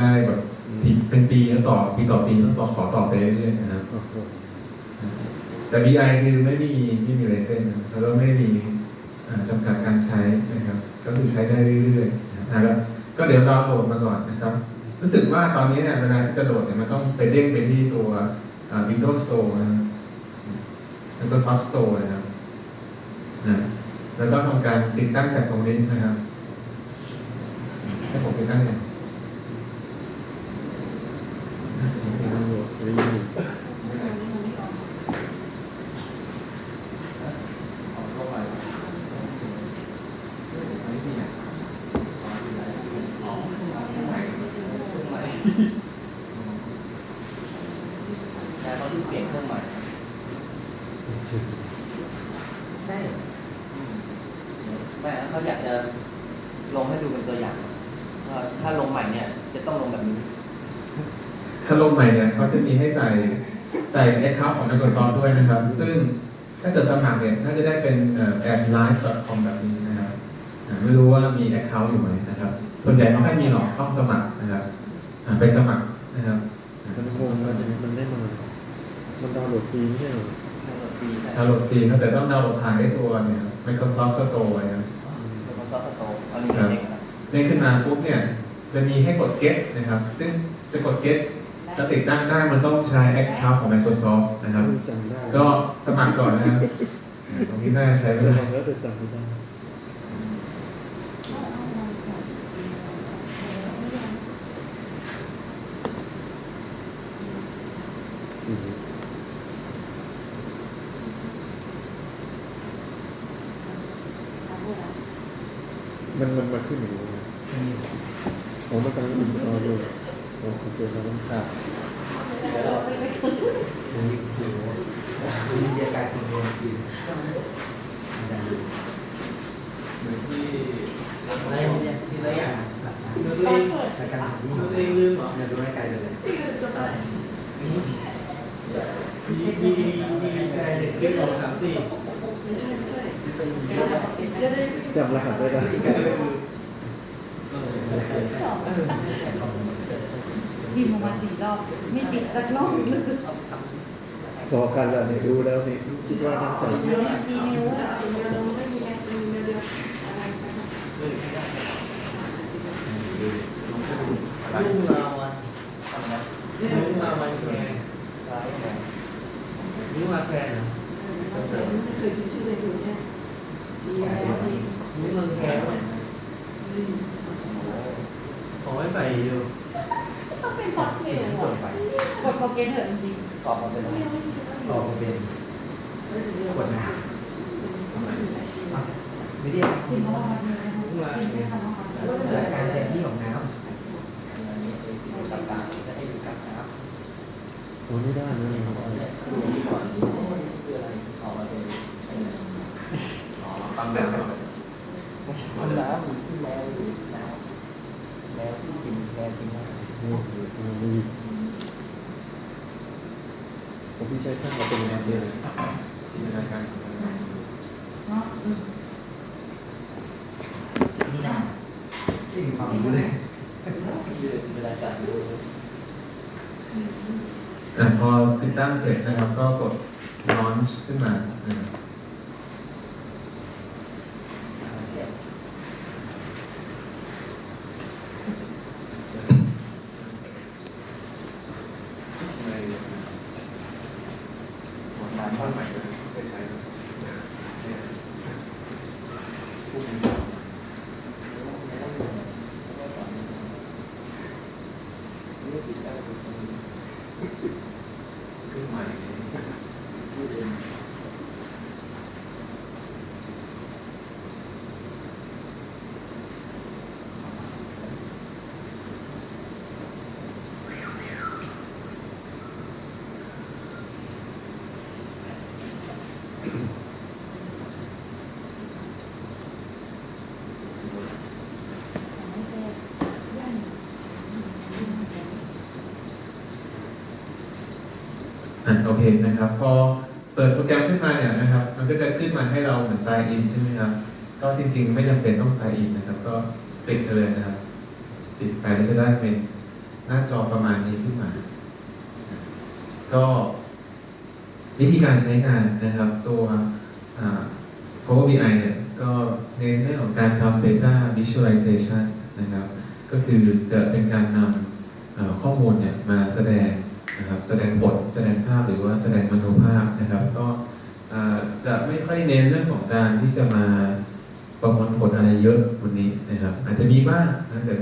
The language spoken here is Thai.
ได้แบบทีเป็นปีแล้วต่อปีต่อปีต้องต่อขอต่อไปเรื่อยๆนะครับโอ้โหแต่ BI คือไม่มีไม่มีไลเซนส์นะแล้วก็ไม่มีอ่าจำกัดการใช้นะครับ ก็คือใช้ได้เรื่อยๆนะครับแล้วก็เดี๋ยวเราโหลดมาก่อนนะครับ รู้สึกว่าตอนนี้เนี่ยเวลาที่จะโหลดเนี่ยมันต้องไปเด้งไปที่ตัวอ่า Windows Store นะครับ Microsoft Store นะครับนะแล้วก็ทำการติดตั้งจากตรงนี้นะครับให้ผมติดตั้งเนี่ย รีวิวรีวิว แต่เขาเพิ่งเปลี่ยนเครื่องใหม่ ใช่แม่เขาอยากจะลงให้ดูเป็นตัวอย่างว่าถ้าลงใหม่เนี่ย จะต้องลงแบบนี้ ถ้าลงใหม่เนี่ยเขาจะมีให้ใส่ใส่ account ของ Microsoft ด้วยนะครับ ซึ่งถ้าเกิดสมัครเนี่ยน่าจะได้เป็นเอ่อ adlive.com แบบนี้นะครับอ่าไม่รู้ว่ามี account อยู่ไหมนะครับ ส่วนใหญ่เขาไม่มีหรอกต้องสมัครนะครับอ่า ไปสมัครนะครับมันงงมันมันได้มา มันดาวน์โหลดฟรีไม่ใช่เหรอดาวน์โหลดฟรีใช่ดาวน์โหลดฟรีครับแต่ต้องดาวน์โหลดผ่านได้ตัวเนี่ย Microsoft Store นะครับเป็นคอนซอลสโตร์อันนี้เป็นเด็กครับเด้งขึ้นมาปุ๊บเนี่ย จะมีให้กด get นะครับ ซึ่งจะกด get จะติดตั้งได้มันต้องใช้ account ของ Microsoft นะครับจำได้ก็สมัครก่อนนะครับตรงนี้น่าจะใช้ไม่จำได้ แล้วแต่จำไม่ได้อืม มันมันมาขึ้นอยู่นะผมมันกำลังอินอออยู่โอเคเราต้องขาดเดี๋ยวเรานี่คือคือวิทยาการคนเรียนคืออาจารย์ดูเหมือนที่อะไรเนี่ยที่ไรอย่างเมื่อตัวเองสายการที่เมื่อตัวเองลืมเหรอเนี่ยดูไม่ไกลเลยมีมีมีแชร์เด็กเรียกสองสามสี่ จำรหัสได้ไหมพิมพ์ออกมาสี่รอบ ไม่ปิดสักรอบเลยพอกันแล้วเนี่ยดูแล้วนี่คิดว่าตั้งใจเดี๋ยวกี่นิ้วอะรุ่งราวันรุ่งราวันแร์ซ้ายเฉยรุ่งราแคร์เหรอรุ่งราแคร์ขอ ให้ใส่อยู่ต้องเป็นจ็อกเกลส่งไปกดโปรเกนเถอะจริงตอบมาเป็นอะไรตอบมาเป็นขวดน้ำไม่ได้ๆพิมพ์เข้ามาพิมพ์เข้ามาการแต่งที่ของน้ำกับการจะให้ดูกับน้ำโอ้ไม่ได้นะดูนี่ก่อนคืออะไรออกมาเป็นอ๋อตั้งแต่ก่อนไม่ใช่น้ำอยู่ที่แมวอยู่น้ำ แมวที่กินแมวกินน้ำโอ้โหมีผมพี่ใช้ช่างมาเป็นงานเดียวจินตนาการเนาะนี่นะที่มีความรู้เลยเวลาจัดดูอ่พอติดตั้งเสร็จนะครับ ก็กด launch ขึ้นมานะครับ หมดน้ำท่อนใหม่ ไปใช้ ขึ้นใหม่ อะโอเคนะครับ พอเปิดโปรแกรมขึ้นมาเนี่ยนะครับ มันก็จะขึ้นมาให้เราเหมือน sign in ใช่ไหมครับ ก็จริงๆ ไม่จำเป็นต้อง sign in นะครับ ก็ปิดเลยนะครับปิดไปแล้วจะได้เป็นหน้าจอประมาณนี้ขึ้นมา ก็วิธีการใช้งานนะครับ ตัวอ Power BI เนี่ยก็เน้นเรื่องของการทำ data visualization นะครับ ก็คือจะเป็นการนำข้อมูลเนี่ยมาแสดง นะครับแสดงบทแสดงภาพหรือว่าแสดงมโนภาพนะครับ ก็อ่าจะไม่ค่อยเน้นเรื่องของการที่จะมาประมวลผลอะไรเยอะวันนี้นะครับ อาจจะมีบ้างนะแต่ไม่